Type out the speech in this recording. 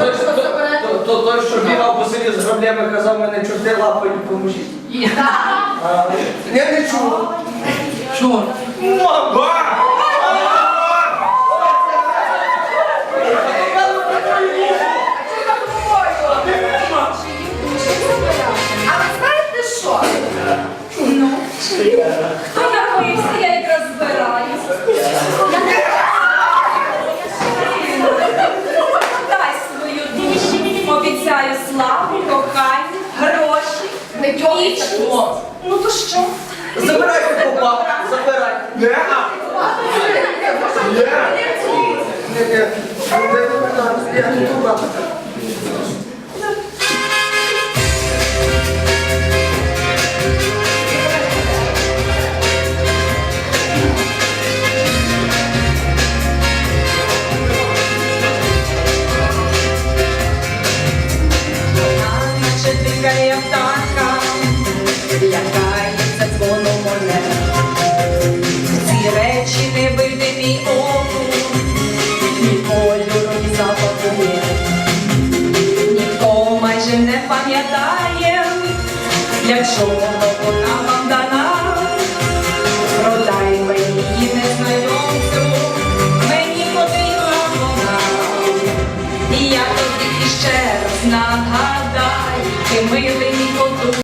той, Що то- забере? то- то той, що бігав по селі з граблями, казав мене чорти лапою поможіть. А, Я не чув. Мама! А ви знаєте що? Ну, Хто напився, гроші, не Ну то що? Забирайте попа, забирай. Не, а. Не, не, не забирай. Я тут не, Наче пам'ятаєм, для чого вона вам дана, продай мені її незнайомцю, мені потрібна вона, і я тобі іще раз нагадаю, ти милий подруг.